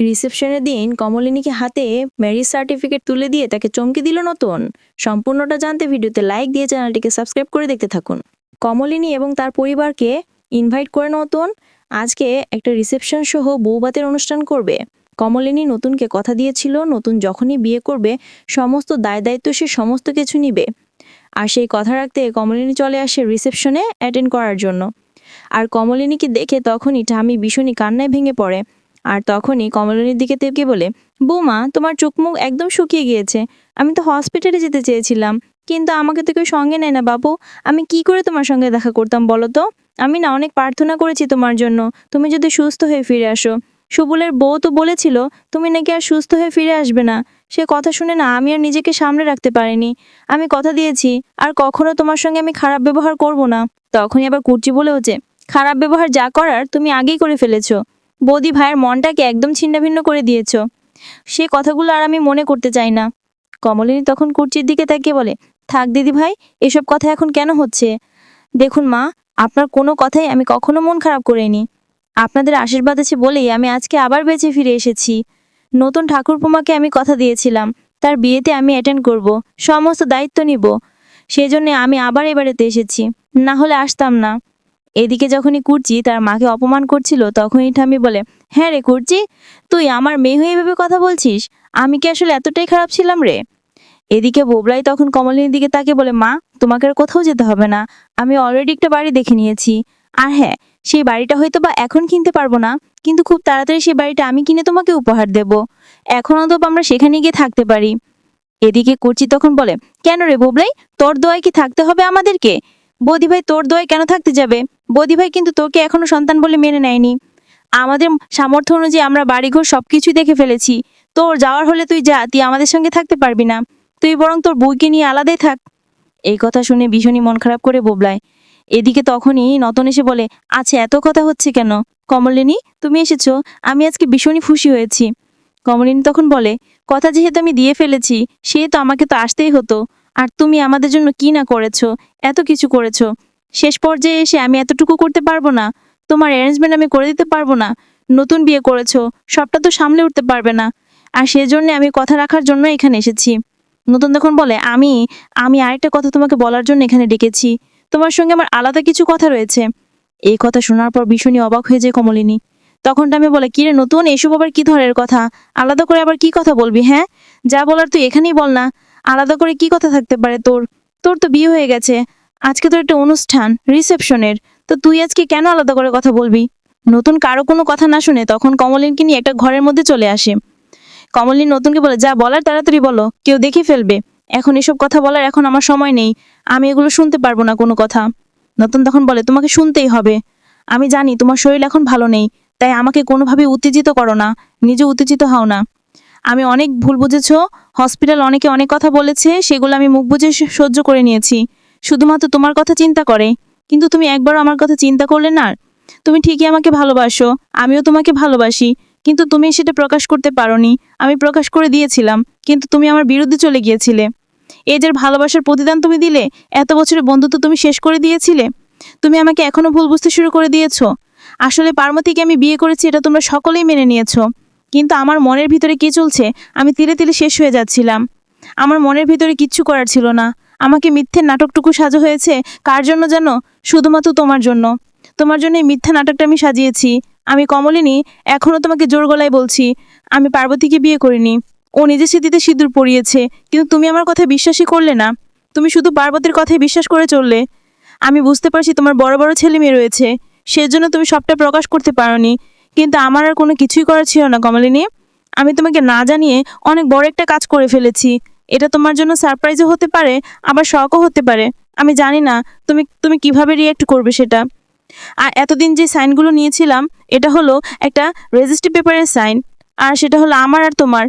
রিসেপশনের দিন কমলিনীকে হাতে marriage certificate তুলে দিয়ে তাকে চমকে দিল নতুন। সম্পূর্ণটা জানতে ভিডিওতে লাইক দিয়ে চ্যানেলটিকে সাবস্ক্রাইব করে দেখতে থাকুন। কমলিনী এবং তার পরিবারকে ইনভাইট করে নতুন। আজকে একটা রিসেপশন সহ বৌভাতের অনুষ্ঠান করবে। কমলিনী নতুনকে কথা দিয়েছিল, নতুন যখনই বিয়ে করবে, সমস্ত দায় দায়িত্ব সে সমস্ত কিছু নিবে। আর সেই কথা রাখতে কমলিনী চলে আসে রিসেপশনে অ্যাটেন্ড করার জন্য। আর কমলিনীকে দেখে তখনই ঠামি ভীষণই কান্নায় ভেঙে পড়ে। আর তখনই কমলিনীর দিকে তেপকে বলে, বৌমা, তোমার চোখ মুখ একদম শুকিয়ে গিয়েছে। আমি তো হসপিটালে যেতে চেয়েছিলাম, কিন্তু আমাকে তো কেউ সঙ্গে নেয় না বাবু। আমি কি করে তোমার সঙ্গে দেখা করতাম বলো তো? আমি না অনেক প্রার্থনা করেছি তোমার জন্য। তুমি যদি সুস্থ হয়ে ফিরে আসো। সুবলের বউ তো বলেছিল, তুমি নাকি আর সুস্থ হয়ে ফিরে আসবে না। সে কথা শুনে না আমি আর নিজেকে সামনে রাখতে পারিনি। আমি কথা দিয়েছি, আর কখনো তোমার সঙ্গে আমি খারাপ ব্যবহার করব না। তখনই আবার কুর্চি বলে হচ্ছে খারাপ ব্যবহার যা করার তুমি আগেই করে ফেলেছো। বৌদি ভাইয়ের মনটাকে একদম ছিন্নভিন্ন করে দিয়েছ। সে কথাগুলো আর আমি মনে করতে চাই না। কমলিনী তখন কুর্চির দিকে তাকিয়ে বলে, থাক দিদি ভাই, এসব কথা এখন কেন হচ্ছে? দেখুন মা, আপনার কোনো কথাই আমি কখনো মন খারাপ করিনি। আপনাদের আশীর্বাদ আছে বলেই আমি আজকে আবার বেঁচে ফিরে এসেছি। নতুন ঠাকুরপোমাকে আমি কথা দিয়েছিলাম। তার বিয়েতে আমি অ্যাটেন্ড করব, সমস্ত দায়িত্ব নিব। সেই জন্য আমি আবার এবারেতে এসেছি। না হলে আসতাম না। এদিকে যখনই কুর্চি তার মাকে অপমান করছিল, তখনই ঠামি বলে হ্যাঁ রে কুর্চি, তুই আমার মেয়ে হয়ে এভাবে কথা বলছিস? আমি কি আসলে এতটাই খারাপ ছিলাম রে? এদিকে বোবলাই তখন কমলিনীর দিকে তাকে বলে, মা, তোমাকে আর কোথাও যেতে হবে না। আমি অলরেডি একটা বাড়ি দেখে নিয়েছি। আর হ্যাঁ সেই বাড়িটা হয়তো বা এখন কিনতে পারব না, কিন্তু খুব তাড়াতাড়ি সেই বাড়িটা আমি কিনে তোমাকে উপহার দেব। এখন অন্তত আমরা সেখানে গিয়ে থাকতে পারি। এদিকে কুর্চি তখন বলে, কেন রে বোবলাই, তোর দোয়ায় কি থাকতে হবে আমাদেরকে? বৌদি ভাই, তোর দোয়ায় কেন থাকতে যাবে? বৌদি ভাই কিন্তু তোকে এখনও সন্তান বলে মেনে নেয়নি। আমাদের সামর্থ্য অনুযায়ী আমরা বাড়িঘর সবকিছুই দেখে ফেলেছি। তোর যাওয়ার হলে তুই যা, তুই আমাদের সঙ্গে থাকতে পারবি না। তুই বরং তোর বউকে নিয়ে আলাদাই থাক। এই কথা শুনে ভীষণই মন খারাপ করে বোবলায়। এদিকে তখনই নতন এসে বলে আচ্ছা এত কথা হচ্ছে কেন? কমলিনী, তুমি এসেছ। আমি আজকে ভীষণই খুশি হয়েছি। কমলিনী তখন বলে, কথা যেহেতু আমি দিয়ে ফেলেছি, সে সেহেতু আমাকে তো আসতেই হতো। আর তুমি আমাদের জন্য কি না করেছ? এত কিছু করেছ। শেষ পর্যায়ে এসে আমি এতটুকু করতে পারব না। তোমার অ্যারেঞ্জমেন্ট আমি করে দিতে পারব না। নতুন বিয়ে করেছ, সবটা তো সামলে উঠতে পারবে না। আর সেজন্য আমি কথা রাখার জন্য এখানে এসেছি। নতুন তখন বলে, আমি আমি আরেকটা কথা তোমাকে বলার জন্য এখানে ডেকেছি। তোমার সঙ্গে আমার আলাদা কিছু কথা রয়েছে। এই কথা শোনার পর ভীষণই অবাক হয়ে যায় কমলিনী। তখন আমি বলে কিরে নতুন? এসব আবার কি ধরনের কথা? আলাদা করে আবার কি কথা বলবি হ্যাঁ? যা বলার তুই এখানেই বল না। আলাদা করে কি কথা থাকতে পারে তোর? তোর তো বিয়ে হয়ে গেছে। আজকে তো একটা অনুষ্ঠান রিসেপশনের তো তুই আজকে কেন আলাদা করে কথা বলবি? নতুন কারও কোনো কথা না শুনে তখন কমলিনকে নিয়ে একটা ঘরের মধ্যে চলে আসে। কমলিন নতুনকে বলে, যা বলার তাড়াতাড়ি বলো, কেউ দেখে ফেলবে। এখন এসব কথা বলার এখন আমার সময় নেই, আমি এগুলো শুনতে পারব না কোনো কথা। নতুন তখন বলে, তোমাকে শুনতেই হবে। আমি জানি তোমার শরীর এখন ভালো নেই, তাই আমাকে কোনোভাবে উত্তেজিত করো না, নিজে উত্তেজিত হও না। আমি অনেক ভুল বুঝেছ, হসপিটাল অনেকে অনেক কথা বলেছে, সেগুলো আমি মুখ বুঝে সহ্য করে নিয়েছি। শুধুমাত্র তোমার কথা চিন্তা করে। কিন্তু তুমি একবারও আমার কথা চিন্তা করলে না তুমি ঠিকই আমাকে ভালোবাসো, আমিও তোমাকে ভালোবাসি। কিন্তু তুমি সেটা প্রকাশ করতে পারোনি, আমি প্রকাশ করে দিয়েছিলাম, কিন্তু তুমি আমার বিরুদ্ধে চলে গিয়েছিলে। এই যে ভালোবাসার প্রতিদান তুমি দিলে, এত বছরের বন্ধুত্ব তুমি শেষ করে দিয়েছিলে। তুমি আমাকে এখনও ভুল বুঝতে শুরু করে দিয়েছ। আসলে পার্বতীকে আমি বিয়ে করেছি এটা তোমরা সকলেই মেনে নিয়েছো। কিন্তু আমার মনের ভিতরে কি চলছে, আমি তিলে তিলে শেষ হয়ে যাচ্ছিলাম। আমার মনের ভিতরে কিচ্ছু করার ছিল না। আমাকে মিথ্যে নাটকটুকু সাজা হয়েছে? কার জন্য জানো? শুধুমাত্র তোমার জন্য। তোমার জন্য এই মিথ্যা নাটকটা আমি সাজিয়েছি। আমি কমলিনী এখনও তোমাকে জোর গলায় বলছি। আমি পার্বতীকে বিয়ে করিনি। ও নিজের স্মৃতিতে সিঁদুর পরিয়েছে। কিন্তু তুমি আমার কথা বিশ্বাসই করলে না। তুমি শুধু পার্বতীর কথাই বিশ্বাস করে চললে। আমি বুঝতে পারছি তোমার বড় বড় ছেলে মেয়ে রয়েছে। সেজন্য তুমি সবটা প্রকাশ করতে পারোনি। কিন্তু আমার আর কোনো কিছুই করার ছিল না, কমলিনী। আমি তোমাকে না জানিয়ে অনেক বড় একটা কাজ করে ফেলেছি। এটা তোমার জন্য সারপ্রাইজও হতে পারে, আবার শখও হতে পারে। আমি জানি না, তুমি তুমি কীভাবে রিয়েক্ট করবে সেটা। আর এতদিন যে সাইনগুলো নিয়েছিলাম, এটা হলো একটা রেজিস্ট্রি পেপারের সাইন। আর সেটা হলো আমার আর তোমার।